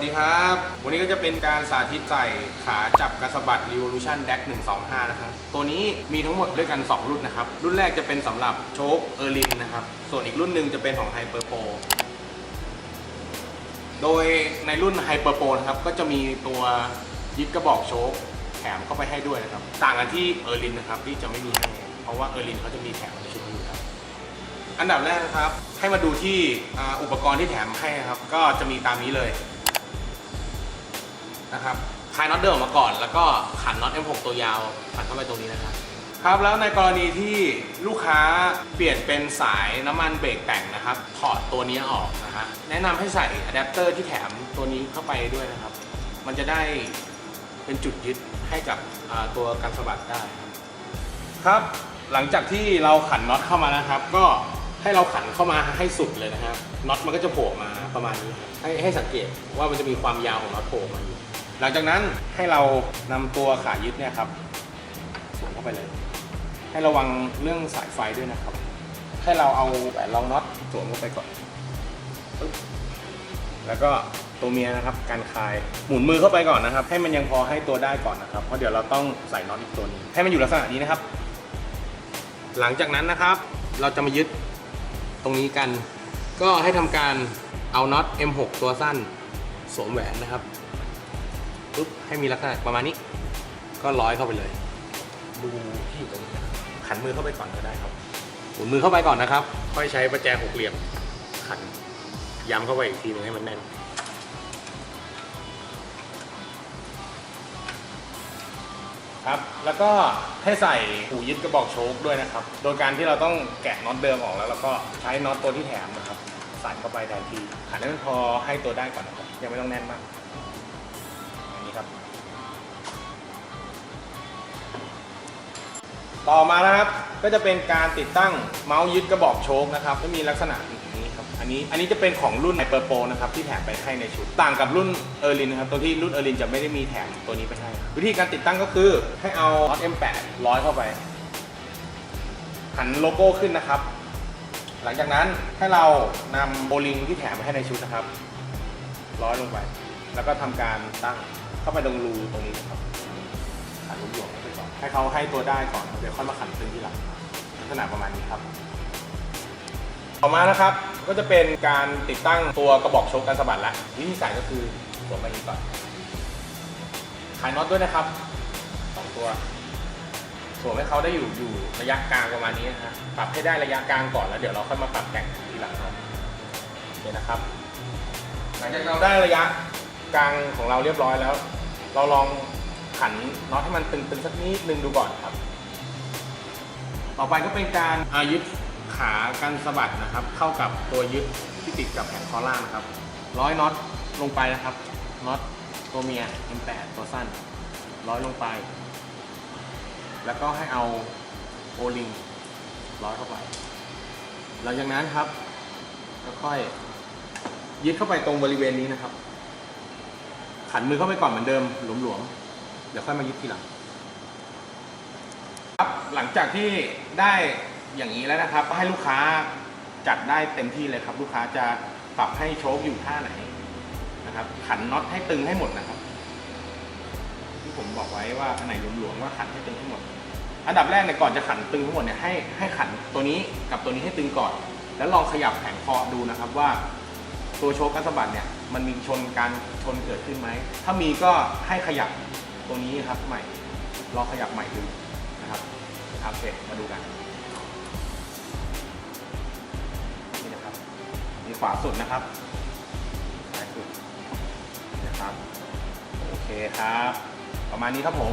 วัสดีครับ วันนี้ก็จะเป็นการสาธิตใส่ขาจับกระสบัด Revolution Deck 125 นะครับ ตัวนี้มีทั้งหมดด้วยกัน 2 รุ่นนะครับ รุ่นแรกจะเป็นสำหรับโชคเออร์ลินนะครับ ส่วนอีกรุ่นหนึ่งจะเป็นของ Hyper Pro โดยในรุ่น Hyper Pro นะครับ ก็จะมีตัวยึดกระบอกโชคแถมเข้าไปให้ด้วยนะครับ ต่างกันที่เออร์ลินนะครับที่จะไม่มีให้เพราะว่าเออร์ลินเขาจะมีแถมในชุดนี้ครับอันดับแรกนะครับ ให้มาดูที่อุปกรณ์ที่แถมให้นะครับ ก็จะมีตามนี้เลย นะครับคลายน็อตเดิมออกมาก่อน แล้วก็ขันน็อต M6 ตัวยาวขันเข้าไปตรงนี้นะครับครับ แล้วในกรณีที่ลูกค้าเปลี่ยนเป็นสายน้ำมันเบรกแต่งนะครับ ถอดตัวนี้ออกนะฮะแนะนำให้ใส่อะแดปเตอร์ที่แถมตัวนี้เข้าไปด้วยนะครับ มันจะได้เป็นจุดยึดให้กับตัวกันสะบัดได้ครับ หลังจากที่เราขันน็อตเข้ามานะครับ ก็ให้เราขันเข้ามาให้สุดเลยนะครับน็อตมันก็จะโผล่มาประมาณนี้ให้ให้สังเกตว่ามันจะมีความยาวของน็อตโผล่มาอยู่ หลังจากนั้นให้เรานำตัวขายึดเนี่ยครับสวมเข้าไปเลย ให้ระวังเรื่องสายไฟด้วยนะครับ ให้เราเอาแหวนรองน็อตสวมเข้าไปก่อนแล้วก็ตัวเมียนะครับการคลายหมุนมือเข้าไปก่อนนะครับ ให้มันยังพอให้ตัวได้ก่อนนะครับ เพราะเดี๋ยวเราต้องใส่น็อตอีกตัวนึงให้มันอยู่ลักษณะนี้นะครับ หลังจากนั้นนะครับ เราจะมายึดตรงนี้กัน ก็ให้ทำการเอาน็อต M6 ตัวสั้นสวมแหวนนะครับ ปุ๊บให้มีลักษณะประมาณนี้ ก็ร้อยเข้าไปเลย ดูที่อยู่ตรงนี้นะครับขันมือเข้าไปก่อนก็ได้ครับ หมุนมือเข้าไปก่อนนะครับ ค่อยใช้ประแจหกเหลี่ยมขันย้ำเข้าไปอีกทีหนึงให้มันแน่น ครับ แล้วก็ให้ใส่หูยึดกระบอกโชคด้วยนะครับ โดยการที่เราต้องแกะน็อตเดิมออกแล้วแล้วก็ใช้น็อตตัวที่แถมนะครับใส่เข้าไปแทนที่ขันให้มันพอให้ตัวได้ก่อนนะครับยังไม่ต้องแน่นมากอย่าง นี้ครับ ต่อมานะครับก็จะเป็นการติดตั้งเมาส์ยึดกระบอกโชคนะครับที่มีลักษณะอย่างนี้ครับอันนี้อันนี้จะเป็นของรุ่น Hyper Pro นะครับที่แถมไปให้ในชุดต่างกับรุ่นเออร์ลินนะครับตัวที่รุ่นเออร์ลินจะไม่ได้มีแถมตัวนี้ไปให้วิธีการติดตั้งก็คือให้เอาน็อต M8 ร้อยเข้าไปหันโลโก้ขึ้นนะครับ หลังจากนั้นให้เรานำโบลิงที่แถมมาให้ในชุดนะครับ ร้อยลงไป แล้วก็ทำการตั้งเข้าไปตรงรูตรงนี้ครับขันลูกหยวงเข้าไปก่อนให้เขาให้ตัวได้ก่อนเดี๋ยวค่อยมาขันตึงทีหลังลักษณะประมาณนี้ครับ ต่อมานะครับก็จะเป็นการติดตั้งตัวกระบอกโชกกันสะบัดละวิธีใส่ก็คือสวมไปนี้ก่อนขายน็อตด้วยนะครับสองตัวสวมให้เขาได้อยู่อยู่ระยะกลางประมาณนี้นะฮะปรับให้ได้ระยะกลางก่อนแล้วเดี๋ยวเราค่อยมาปรับแต่งทีหลังครับโอเคนะครับ หลังจากเราได้ระยะ กลางของเราเรียบร้อยแล้ว เราลองขันน็อตให้มันตึงๆสักนิดนึงดูก่อนครับ ต่อไปก็เป็นการอายึดขากันสะบัดนะครับ เข้ากับตัวยึดที่ติดกับแผงคอล่างนะครับ ร้อยน็อตลงไปนะครับน็อตตัวเมีย M8 ตัวสั้น ร้อยลงไป แล้วก็ให้เอาโอลิงร้อยเข้าไป หลังจากนั้นครับก็ค่อยยึดเข้าไปตรงบริเวณนี้นะครับ ขันมือเข้าไปก่อนเหมือนเดิมหลวมๆ เดี๋ยวค่อยมายึดทีหลัง ครับ หลังจากที่ได้อย่างนี้แล้วนะครับ ให้ลูกค้าจัดได้เต็มที่เลยครับ ลูกค้าจะปรับให้โชคอยู่ท่าไหนนะครับ ขันน็อตให้ตึงให้หมดนะครับ ที่ผมบอกไว้ว่าอันไหนหลวมๆว่าขันให้ตึงให้หมด อันดับแรกเนี่ยก่อนจะขันตึงทั้งหมดเนี่ยให้ให้ขันตัวนี้กับตัวนี้ให้ตึงก่อน แล้วลองขยับแผงคอดูนะครับว่า ตัวโชคกัสบัดเนี่ยมันมีชนการชนเกิดขึ้นไหม ถ้ามีก็ให้ขยับตัวนี้ครับใหม่ลองขยับใหม่ดูนะครับครับโอเคมาดูกันนี่นะครับนี่ขวาสุดนะครับซ้ายสุดนะครับโอเคครับ ประมาณนี้ครับผม